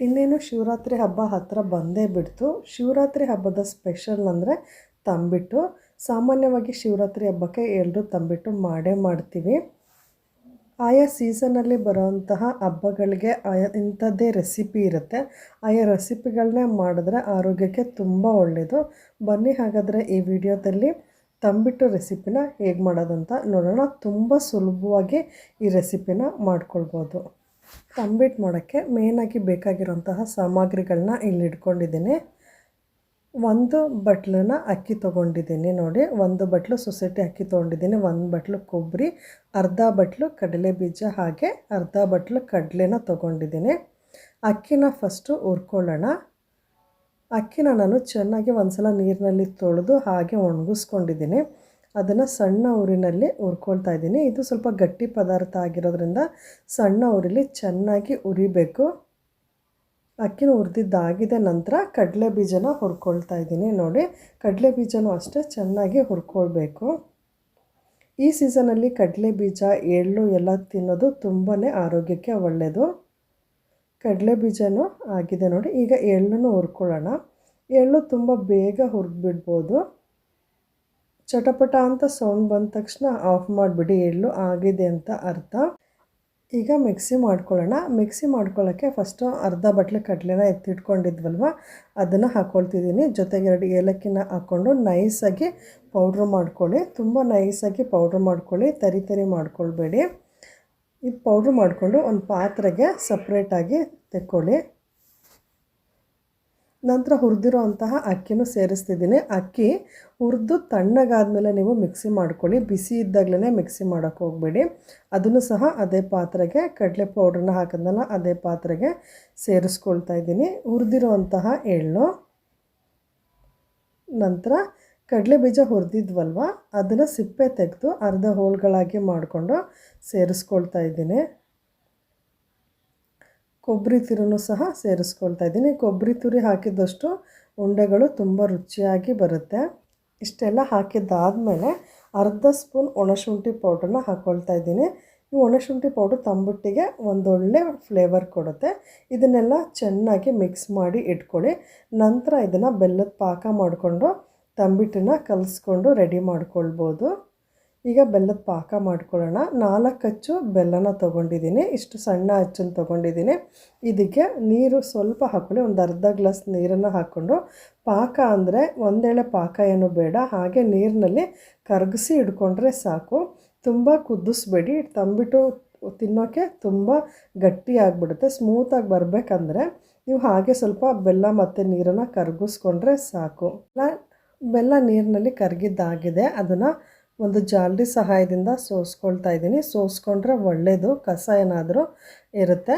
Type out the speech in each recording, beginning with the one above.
ಇನ್ನೇನು ಶಿವರಾತ್ರಿ ಹಬ್ಬ ಹತ್ತಿರ ಬಂದೇ ಬಿಡ್ತು. ಶಿವರಾತ್ರಿ ಹಬ್ಬದ ಸ್ಪೆಷಲ್ ಅಂದರೆ ತಂಬಿಟ್ಟು. ಸಾಮಾನ್ಯವಾಗಿ ಶಿವರಾತ್ರಿ ಹಬ್ಬಕ್ಕೆ ಎಲ್ಲರೂ ತಂಬಿಟ್ಟು ಮಾಡೇ ಮಾಡ್ತೀವಿ. ಆಯಾ ಸೀಸನಲ್ಲಿ ಬರೋಂತಹ ಹಬ್ಬಗಳಿಗೆ ಆಯಾ ಇಂಥದ್ದೇ ರೆಸಿಪಿ ಇರುತ್ತೆ. ಆಯಾ ರೆಸಿಪಿಗಳನ್ನೇ ಮಾಡಿದ್ರೆ ಆರೋಗ್ಯಕ್ಕೆ ತುಂಬ ಒಳ್ಳೆಯದು ಬನ್ನಿ ಹಾಗಾದರೆ ಈ ವಿಡಿಯೋದಲ್ಲಿ ತಂಬಿಟ್ಟು ರೆಸಿಪಿನ ಹೇಗೆ ಮಾಡೋದಂತ ನೋಡೋಣ. ತುಂಬ ಸುಲಭವಾಗಿ ಈ ರೆಸಿಪಿನ ಮಾಡ್ಕೊಳ್ಬೋದು. ತಂಬಿಟ್ಟು ಮಾಡೋಕ್ಕೆ ಮೇನಾಗಿ ಬೇಕಾಗಿರುವಂತಹ ಸಾಮಗ್ರಿಗಳನ್ನ ಇಲ್ಲಿ ಇಟ್ಕೊಂಡಿದ್ದೀನಿ. ಒಂದು ಬಟ್ಲನ್ನ ಅಕ್ಕಿ ತೊಗೊಂಡಿದ್ದೀನಿ ನೋಡಿ. ಒಂದು ಬಟ್ಲು ಸೊಸೈಟಿ ಅಕ್ಕಿ ತೊಗೊಂಡಿದ್ದೀನಿ, ಒಂದು ಬಟ್ಲು ಕೊಬ್ಬರಿ, ಅರ್ಧ ಬಟ್ಲು ಕಡಲೆ ಬೀಜ ಹಾಗೆ ಅರ್ಧ ಬಟ್ಲು ಕಡಲೆನ ತೊಗೊಂಡಿದ್ದೀನಿ. ಅಕ್ಕಿನ ಫಸ್ಟು ಹುರ್ಕೊಳ್ಳೋಣ. ಅಕ್ಕಿನ ನಾನು ಚೆನ್ನಾಗಿ ಒಂದು ಸಲ ನೀರಿನಲ್ಲಿ ತೊಳೆದು ಹಾಗೆ ಒಣಗಿಸ್ಕೊಂಡಿದ್ದೀನಿ. ಅದನ್ನು ಸಣ್ಣ ಊರಿನಲ್ಲಿ ಹುರ್ಕೊಳ್ತಾ ಇದ್ದೀನಿ. ಇದು ಸ್ವಲ್ಪ ಗಟ್ಟಿ ಪದಾರ್ಥ ಆಗಿರೋದ್ರಿಂದ ಸಣ್ಣ ಊರಿಲಿ ಚೆನ್ನಾಗಿ ಉರಿಬೇಕು ಅಕ್ಕಿನ ಹುರಿದಿದ್ದಾಗಿದೆ ನಂತರ ಕಡಲೆ ಬೀಜನ ಹುರ್ಕೊಳ್ತಾ ಇದ್ದೀನಿ ನೋಡಿ. ಕಡಲೆ ಬೀಜನೂ ಅಷ್ಟೇ ಚೆನ್ನಾಗಿ ಹುರ್ಕೊಳ್ಬೇಕು. ಈ ಸೀಸನಲ್ಲಿ ಕಡಲೆ ಬೀಜ, ಎಳ್ಳು ಎಲ್ಲ ತಿನ್ನೋದು ತುಂಬಾ ಆರೋಗ್ಯಕ್ಕೆ ಒಳ್ಳೆಯದು ಕಡಲೆ ಬೀಜನೂ ಆಗಿದೆ ನೋಡಿ. ಈಗ ಎಳ್ಳನ್ನು ಹುರ್ಕೊಳ್ಳೋಣ. ಎಳ್ಳು ತುಂಬ ಬೇಗ ಹುರಿದ್ಬಿಡ್ಬೋದು. ಚಟಪಟ ಅಂತ ಸೌಂಡ್ ಬಂದ ತಕ್ಷಣ ಆಫ್ ಮಾಡಿಬಿಡಿ ಎಳ್ಳು ಆಗಿದೆ ಅಂತ ಅರ್ಥ. ಈಗ ಮಿಕ್ಸಿ ಮಾಡ್ಕೊಳ್ಳೋಣ. ಮಿಕ್ಸಿ ಮಾಡ್ಕೊಳ್ಳೋಕ್ಕೆ ಫಸ್ಟು ಅರ್ಧ ಬಟ್ಲು ಕಡಲೆನ ಎತ್ತಿಟ್ಕೊಂಡಿದ್ವಲ್ವ? ಅದನ್ನು ಹಾಕ್ಕೊಳ್ತಿದ್ದೀನಿ ಜೊತೆಗೆ ಎರಡು ಏಲಕ್ಕಿನ ಹಾಕ್ಕೊಂಡು ನೈಸಾಗಿ ಪೌಡ್ರ್ ಮಾಡ್ಕೊಳ್ಳಿ. ತುಂಬ ನೈಸಾಗಿ ಪೌಡ್ರ್ ಮಾಡ್ಕೊಳ್ಳಿ. ತರಿ ತರಿ ಮಾಡ್ಕೊಳ್ಬೇಡಿ. ಇದು ಪೌಡ್ರ್ ಮಾಡಿಕೊಂಡು ಒಂದು ಪಾತ್ರೆಗೆ ಸಪ್ರೇಟಾಗಿ ತೆಕ್ಕೊಳ್ಳಿ. ನಂತರ ಹುರಿದಿರೋ ಅಂತಹ ಅಕ್ಕಿನೂ ಸೇರಿಸ್ತಿದ್ದೀನಿ. ಅಕ್ಕಿ ಹುರಿದು ತಣ್ಣಗಾದಮೇಲೆ ನೀವು ಮಿಕ್ಸಿ ಮಾಡ್ಕೊಳ್ಳಿ. ಬಿಸಿ ಇದ್ದಾಗಲೇ ಮಿಕ್ಸಿ ಮಾಡೋಕ್ಕೆ ಹೋಗಬೇಡಿ. ಅದನ್ನು ಸಹ ಅದೇ ಪಾತ್ರೆಗೆ, ಕಡಲೆ ಪೌಡ್ರನ್ನ ಹಾಕಿದ್ನಲ್ಲ ಅದೇ ಪಾತ್ರೆಗೆ ಸೇರಿಸ್ಕೊಳ್ತಾ ಇದ್ದೀನಿ. ಹುರಿದಿರುವಂತಹ ಎಳ್ಳು, ನಂತರ ಕಡಲೆ ಬೀಜ ಹುರಿದಿದ್ವಲ್ವ, ಅದನ್ನು ಸಿಪ್ಪೆ ತೆಗೆದು ಅರ್ಧ ಹೋಳುಗಳಾಗಿ ಮಾಡಿಕೊಂಡು ಸೇರಿಸ್ಕೊಳ್ತಾ ಇದ್ದೀನಿ. ಕೊಬ್ಬರಿ ತುರಿನೂ ಸಹ ಸೇರಿಸ್ಕೊಳ್ತಾ ಇದ್ದೀನಿ. ಕೊಬ್ಬರಿ ತುರಿ ಹಾಕಿದಷ್ಟು ಉಂಡೆಗಳು ತುಂಬ ರುಚಿಯಾಗಿ ಬರುತ್ತೆ. ಇಷ್ಟೆಲ್ಲ ಹಾಕಿದ್ದಾದಮೇಲೆ ಅರ್ಧ ಸ್ಪೂನ್ ಒಣಶುಂಠಿ ಪೌಡ್ರನ್ನ ಹಾಕ್ಕೊಳ್ತಾ ಇದ್ದೀನಿ. ಈ ಒಣಶುಂಠಿ ಪೌಡ್ರ್ ತಂಬುಟ್ಟಿಗೆ ಒಂದೊಳ್ಳೆ ಫ್ಲೇವರ್ ಕೊಡುತ್ತೆ. ಇದನ್ನೆಲ್ಲ ಚೆನ್ನಾಗಿ ಮಿಕ್ಸ್ ಮಾಡಿ ಇಟ್ಕೊಳ್ಳಿ. ನಂತರ ಇದನ್ನು ಬೆಲ್ಲದ ಪಾಕ ಮಾಡಿಕೊಂಡು ತಂಬಿಟ್ಟನ್ನ ಕಲಿಸ್ಕೊಂಡು ರೆಡಿ ಮಾಡ್ಕೊಳ್ಬೋದು. ಈಗ ಬೆಲ್ಲದ ಪಾಕ ಮಾಡ್ಕೊಳ್ಳೋಣ. ನಾಲ್ಕು ಅಚ್ಚು ಬೆಲ್ಲನ ತೊಗೊಂಡಿದ್ದೀನಿ. ಇಷ್ಟು ಸಣ್ಣ ಅಚ್ಚನ್ನು ತೊಗೊಂಡಿದ್ದೀನಿ. ಇದಕ್ಕೆ ನೀರು ಸ್ವಲ್ಪ ಹಾಕ್ಕೊಳ್ಳಿ. ಒಂದು ಅರ್ಧ ಗ್ಲಾಸ್ ನೀರನ್ನು ಹಾಕ್ಕೊಂಡು. ಪಾಕ ಅಂದರೆ ಒಂದೇಳೆ ಪಾಕ ಏನು ಬೇಡ. ಹಾಗೆ ನೀರಿನಲ್ಲಿ ಕರಗಿಸಿ ಇಡ್ಕೊಂಡ್ರೆ ಸಾಕು. ತುಂಬ ಕುದಿಸ್ಬೇಡಿ. ತಂಬಿಟ್ಟು ತಿನ್ನೋಕ್ಕೆ ತುಂಬ ಗಟ್ಟಿ ಆಗಿಬಿಡುತ್ತೆ. ಸ್ಮೂತಾಗಿ ಬರಬೇಕಂದ್ರೆ ನೀವು ಹಾಗೆ ಸ್ವಲ್ಪ ಬೆಲ್ಲ ಮತ್ತು ನೀರನ್ನು ಕರಗಿಸ್ಕೊಂಡ್ರೆ ಸಾಕು. ಬೆಲ್ಲ ನೀರಿನಲ್ಲಿ ಕರಗಿದ್ದಾಗಿದೆ. ಅದನ್ನು ಒಂದು ಜಾಲರಿ ಸಹಾಯದಿಂದ ಸೋಸ್ಕೊಳ್ತಾ ಇದ್ದೀನಿ. ಸೋಸ್ಕೊಂಡ್ರೆ ಒಳ್ಳೆಯದು ಕಸ ಏನಾದರೂ ಇರುತ್ತೆ.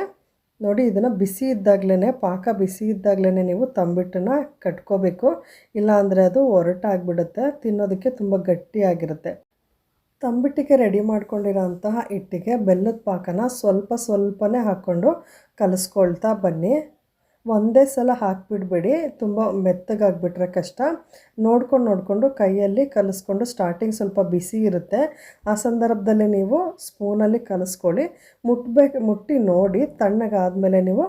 ನೋಡಿ, ಇದನ್ನು ಬಿಸಿ ಇದ್ದಾಗಲೇ ಪಾಕ ಬಿಸಿ ಇದ್ದಾಗಲೇ ನೀವು ತಂಬಿಟ್ಟನ್ನು ಕಟ್ಕೋಬೇಕು. ಇಲ್ಲಾಂದರೆ ಅದು ಒರಟಾಗ್ಬಿಡುತ್ತೆ, ತಿನ್ನೋದಕ್ಕೆ ತುಂಬ ಗಟ್ಟಿಯಾಗಿರುತ್ತೆ. ತಂಬಿಟ್ಟಿಗೆ ರೆಡಿ ಮಾಡ್ಕೊಂಡಿರೋ ಅಂತಹ ಹಿಟ್ಟಿಗೆ ಬೆಲ್ಲದ ಪಾಕನ ಸ್ವಲ್ಪ ಸ್ವಲ್ಪನೇ ಹಾಕ್ಕೊಂಡು ಕಲಿಸ್ಕೊಳ್ತಾ ಬನ್ನಿ. ಒಂದೇ ಸಲ ಹಾಕಿಬಿಡ್ಬೇಡಿ. ತುಂಬ ಮೆತ್ತಗಾಗಿಬಿಟ್ರೆ ಕಷ್ಟ. ನೋಡ್ಕೊಂಡು ನೋಡಿಕೊಂಡು ಕೈಯಲ್ಲಿ ಕಲಿಸ್ಕೊಂಡು ಸ್ಟಾರ್ಟಿಂಗ್ ಸ್ವಲ್ಪ ಬಿಸಿ ಇರುತ್ತೆ. ಆ ಸಂದರ್ಭದಲ್ಲಿ ನೀವು ಸ್ಪೂನಲ್ಲಿ ಕಲಿಸ್ಕೊಳ್ಳಿ. ಮುಟ್ಬೇಕು ಮುಟ್ಟಿ ನೋಡಿ ತಣ್ಣಗಾದಮೇಲೆ ನೀವು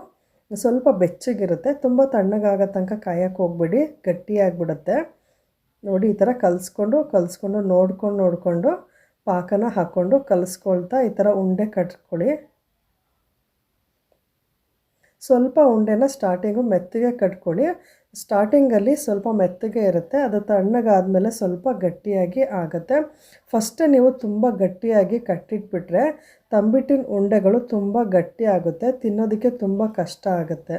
ಸ್ವಲ್ಪ ಬೆಚ್ಚಗಿರುತ್ತೆ. ತುಂಬ ತಣ್ಣಗಾಗೋ ತನಕ ಕಾಯಕ್ಕೆ ಹೋಗ್ಬಿಡಿ. ಗಟ್ಟಿಯಾಗಿಬಿಡುತ್ತೆ. ನೋಡಿ ಈ ಥರ ಕಲಿಸ್ಕೊಂಡು ಕಲಿಸ್ಕೊಂಡು, ನೋಡ್ಕೊಂಡು, ನೋಡಿಕೊಂಡು ಪಾಕನ ಹಾಕ್ಕೊಂಡು ಕಲಿಸ್ಕೊಳ್ತಾ ಈ ಥರ ಉಂಡೆ ಕಟ್ಕೊಳ್ಳಿ. ಸ್ವಲ್ಪ ಉಂಡೆನ ಸ್ಟಾರ್ಟಿಂಗು ಮೆತ್ತಗೆ ಕಟ್ಕೊಳ್ಳಿ. ಸ್ಟಾರ್ಟಿಂಗಲ್ಲಿ ಸ್ವಲ್ಪ ಮೆತ್ತಗೆ ಇರುತ್ತೆ. ಅದು ತಣ್ಣಗಾದಮೇಲೆ ಸ್ವಲ್ಪ ಗಟ್ಟಿಯಾಗಿ ಆಗುತ್ತೆ. ಫಸ್ಟ್ ನೀವು ತುಂಬ ಗಟ್ಟಿಯಾಗಿ ಕಟ್ಟಿಟ್ಬಿಟ್ರೆ ತಂಬಿಟ್ಟಿನ ಉಂಡೆಗಳು ತುಂಬ ಗಟ್ಟಿ ಆಗುತ್ತೆ. ತಿನ್ನೋದಕ್ಕೆ ತುಂಬ ಕಷ್ಟ ಆಗುತ್ತೆ.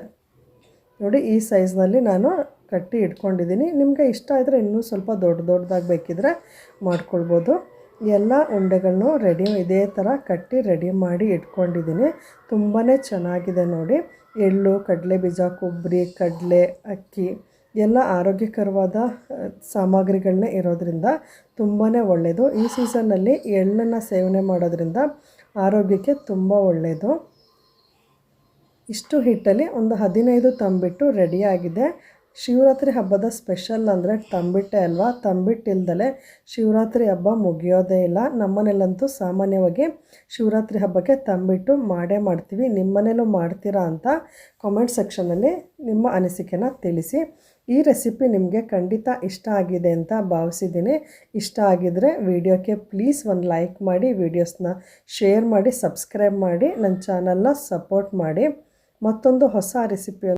ನೋಡಿ, ಈ ಸೈಜ್ನಲ್ಲಿ ನಾನು ಕಟ್ಟಿ ಇಟ್ಕೊಂಡಿದ್ದೀನಿ. ನಿಮಗೆ ಇಷ್ಟ ಆದರೆ ಇನ್ನೂ ಸ್ವಲ್ಪ ದೊಡ್ಡ ದೊಡ್ಡದಾಗಿ ಬೇಕಿದ್ರೆ ಮಾಡ್ಕೊಳ್ಬೋದು. ಎಲ್ಲ ಉಂಡೆಗಳನ್ನು ರೆಡಿ ಇದೇ ಥರ ಕಟ್ಟಿ ರೆಡಿ ಮಾಡಿ ಇಟ್ಕೊಂಡಿದ್ದೀನಿ. ತುಂಬಾ ಚೆನ್ನಾಗಿದೆ ನೋಡಿ. ಎಳ್ಳು, ಕಡಲೆ ಬೀಜ ಕೊಬ್ಬರಿ ಕಡಲೆ, ಅಕ್ಕಿ ಎಲ್ಲ ಆರೋಗ್ಯಕರವಾದ ಸಾಮಗ್ರಿಗಳನ್ನೇ ಇರೋದರಿಂದ ತುಂಬಾ ಒಳ್ಳೆಯದು ಈ ಸೀಸನ್ನಲ್ಲಿ ಎಳ್ಳನ್ನು ಸೇವನೆ ಮಾಡೋದ್ರಿಂದ ಆರೋಗ್ಯಕ್ಕೆ ತುಂಬ ಒಳ್ಳೆಯದು ಇಷ್ಟು ಹಿಟ್ಟಲ್ಲಿ ಒಂದು ಹದಿನೈದು ತಂಬಿಟ್ಟು ರೆಡಿಯಾಗಿದೆ ಶಿವರಾತ್ರಿ ಹಬ್ಬದ ಸ್ಪೆಷಲ್ ಅಂದರೆ ತಂಬಿಟ್ಟೆ ಅಲ್ವಾ? ತಂಬಿಟ್ಟಿಲ್ದಲೆ ಶಿವರಾತ್ರಿ ಹಬ್ಬ ಮುಗಿಯೋದೇ ಇಲ್ಲ. ನಮ್ಮನೇಲಂತೂ ಸಾಮಾನ್ಯವಾಗಿ ಶಿವರಾತ್ರಿ ಹಬ್ಬಕ್ಕೆ ತಂಬಿಟ್ಟು ಮಾಡೇ ಮಾಡ್ತೀವಿ. ನಿಮ್ಮನೇಲೂ ಮಾಡ್ತೀರಾ ಅಂತ ಕಾಮೆಂಟ್ ಸೆಕ್ಷನಲ್ಲಿ ನಿಮ್ಮ ಅನಿಸಿಕೆನ ತಿಳಿಸಿ. ಈ ರೆಸಿಪಿ ನಿಮಗೆ ಖಂಡಿತ ಇಷ್ಟ ಆಗಿದೆ ಅಂತ ಭಾವಿಸಿದ್ದೀನಿ. ಇಷ್ಟ ಆಗಿದರೆ ವಿಡಿಯೋಕ್ಕೆ ಪ್ಲೀಸ್ ಒಂದು ಲೈಕ್ ಮಾಡಿ ವೀಡಿಯೋಸ್ನ ಶೇರ್ ಮಾಡಿ ಸಬ್ಸ್ಕ್ರೈಬ್ ಮಾಡಿ, ನನ್ನ ಚಾನಲ್ನ ಸಪೋರ್ಟ್ ಮಾಡಿ. ಮತ್ತೊಂದು ಹೊಸ ರೆಸಿಪಿ